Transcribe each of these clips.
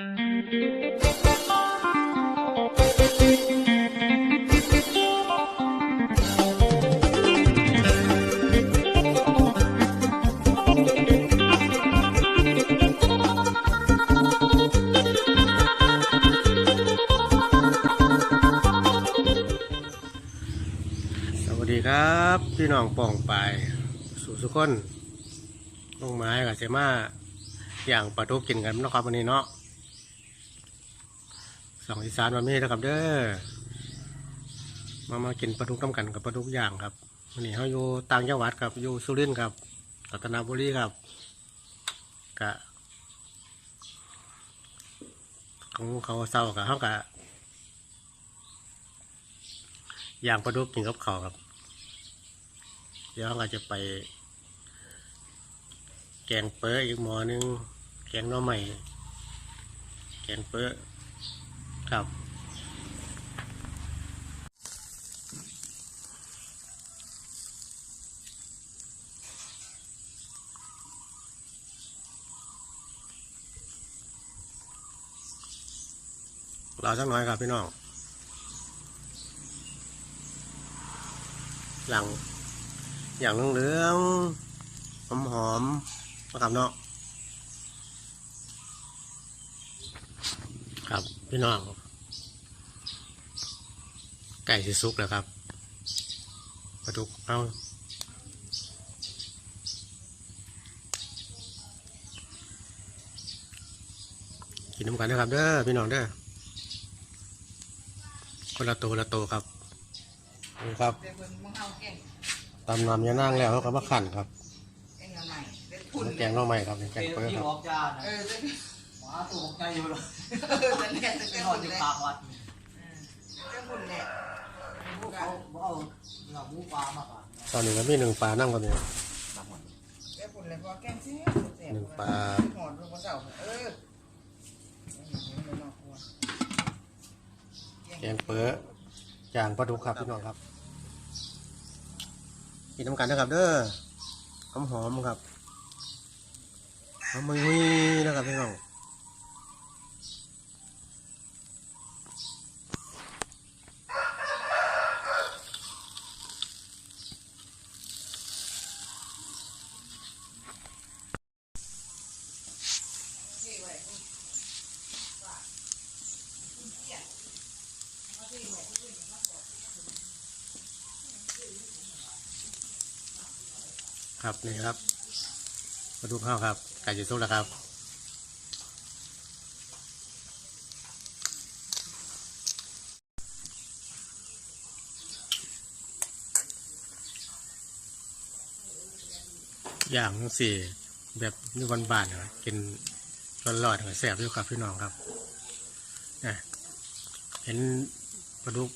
สวัสดีครับพี่น้องป่องไปสู่สุคนลงไม้กับเจมาอย่างปลาทุกกินกันเนะครับวันนี้เนาะ องอีสานมามีนะครับเด้อมามากินปลาทุกน้ำกันกับปลาทุกอย่างครับวันนี้เขาอยู่ต่างจังหวัดครับอยู่สุรินทร์ครับรัตนบุรีครับกะของเขาเศร้ากับเขากะย่างปลาดุกกินกับข้าวครับ เดี๋ยวเราจะไป แกงเปื้ออีกหมอนึงแกงน่อใหม่แกงเปื้อ ครับ เราสักหน้อยครับพี่น้อง หลังอย่างเหลืองๆหอมหอมๆนะครับเนาะ ครับพี่น้องไก่สิสุกแล้วครับปลาดุกเอากินน้ำกันนะครับเด้อพี่น้องเด้อคนละตัวละตัวครับนี่ครับเดี๋ยวเพิ่นมึงเอาแกงตำน้ำยานั่งแล้วเขาก็มาขั่นครับแกงละใหม่เดี๋ยวทุนแกงหน่อใหม่ครับแกงเป็นเปิ้ลที่ครับ บอกจานเออเดี๋ยวหมาตัวของใจอยู่เลยแต่เนี่ยแต่ไปแกงนอนอยู่แหละกลางวัดแกงบุญแหละพวกเขาเอาหลับหมูปลามาก่อนตอนนี้ก็มีหนึ่งปลานั่งกันอยู่แกงบุญแหละเพราะแกงเสียเสียหนึ่งปลาหอดลงบนเสาเออแกงเปิ้ลจางปลาดุกครับพี่น้องครับกินน้ำกันนะครับเด้อหอมหอมครับหอมมุยนะครับพี่น้อง ครับนี่ครับปลาดุกข้าวครับ ไก่จีสุกแล้วครับอย่างสี่แบบนี่วันบานๆครับกินร้อนๆแซบด้วยครับพี่น้องครับนะเห็น ปลาดุก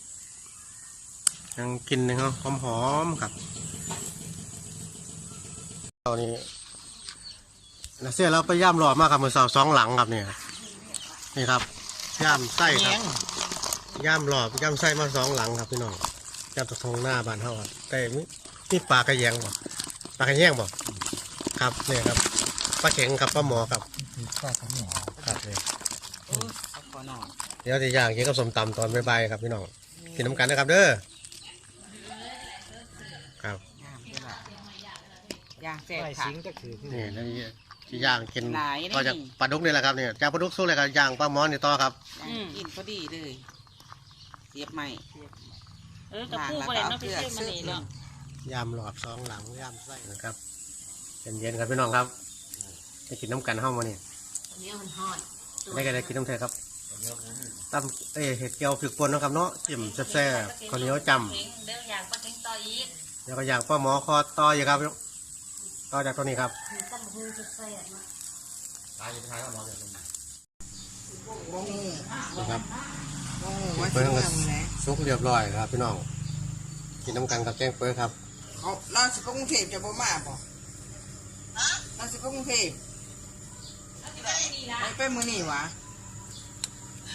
ยังกินนะครับหอมๆครับตอนนี้นะเสียเราไปย่ำรอมากครับมือสาวสองหลังครับเนี่ยนี่ครับย่ำไส้ครับย่ำรอบย่ำไส้มาสองหลังครับพี่น้องย่ำตะทงหน้าบ้านเฮาครับแต่มีมีปลากระแยงบ่ปลากระแยงบ่ครับเนี่ยครับปลาเข็งครับปลาหมอครับข้าทั้งหมดครับเนี่ย เอาก่อนนอนเดี๋ยวจะย่างกินกับสมตำตอนบ่ายๆครับพี่น้องกินน้ำกันนะครับเด้อครับย่างด้วยล่ะย่างแซ่บไอ้ค่ะสิงก็คือนี่แล้วนี่ที่ย่างกินหลายนี่ก็จากปลาดุกนี่แหละครับเนี่ยจากปลาดุกสู้เลยครับย่างปลาหมอนี่ต่อครับย่างกินพอดีเลยเสียบใหม่เออกระปูประเด็นต้องไปซื้อมานี่เนาะยำหลอดสองหลังยำไส้นะครับเย็นๆครับพี่น้องครับได้กินน้ำกันห้องมาเนี่ยอันนี้มันฮอดได้กันได้กินน้ำเทครับ ตำเอ้ยเห็ดเจียวผึกปนนะครับเนาะจิ้มแซ่บๆข้าวเหนียวจเด้ออยากปลาเค็งต่ออีกำแล้วก็อย่างป้าหมอคอต่ออยู่ครับต่อจากตัวนี้ครับคือต้มหูจะแซ่บมากตายท้ายก็มองเดี๋ยวมันบ่งูนะครับบ่งูว่าสิเมืองนี่แหละซุกเรียบร้อยครับพี่น้องกินน้ำกันกับแกงเปื้อครับเขาเราสิไปกรุงเทพจะบ่มาบ่เราสิไปกรุงเทพไปไปมื้อนี้หวะ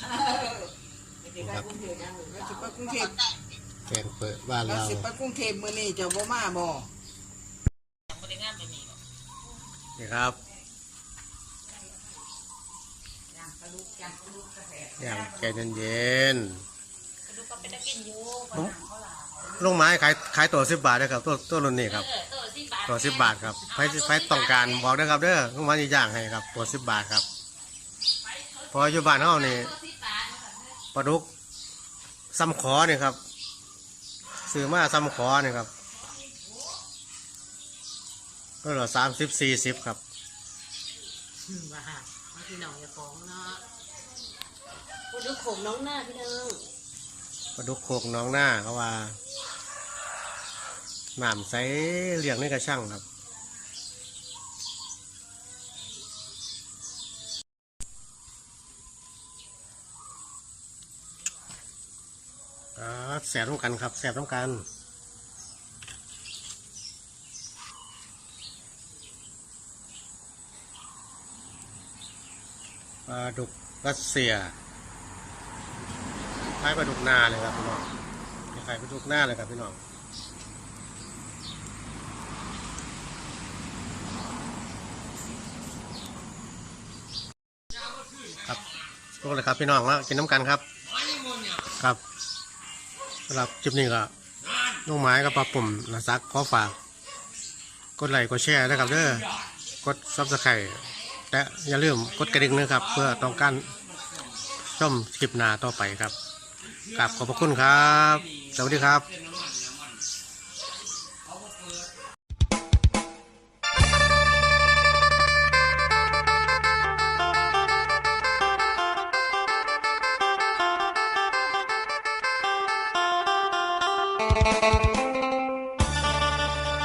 ครับเราสิไปกรุงเทพแกงเปื้อบ้านเราเราสิไปกรุงเทพมื้อนี้จะบ่มาบ่บริงานไปนี่นี่ครับอย่างใจเย็นดูก็เป็นๆลูกไม้ขายขายตัวสิบบาทนะครับตัวตัวรุ่นนี้ครับตัวสิบบาทครับใครใครต้องการบอกได้อครับเด้อลูกไม้จะย่างให้ครับตัวสิบบาทครับพออยู่บ้านเฮานี่ ปลาดุกซ้ำขอนี่ครับซื้อมาซ้ำขอนี่ครับก็เหลือสามสิบสี่สิบครับว่าพี่น้องอย่าฟ้องเนาะพูดดูโขมน้องหน้าพี่น้องปลาดุกโขกน้องหน้าเขาว่าหนามใสเลี้ยงในกระช่างครับ ครับแสบต้องกันครับ แสบต้องกันปลาดุกรัสเซียคล้ายปลาดุกนาเลยครับพี่น้องคล้ายปลาดุกหน้าเลยครับพี่น้องครับพวกเลยครับพี่น้องแล้วกินน้ำกันครับ ครับ สำหรับคลิปนี้ก็น้องไม้กับปลาปุ่มนะซักขอฝาก กดไลค์กดแชร์นะครับเด้อกดซับสไครต์และอย่าลืมกดกระดิ่งนะครับ เพื่อต้องการชมคลิปหน้าต่อไปครับกราบขอบพระคุณครับ สวัสดีครับ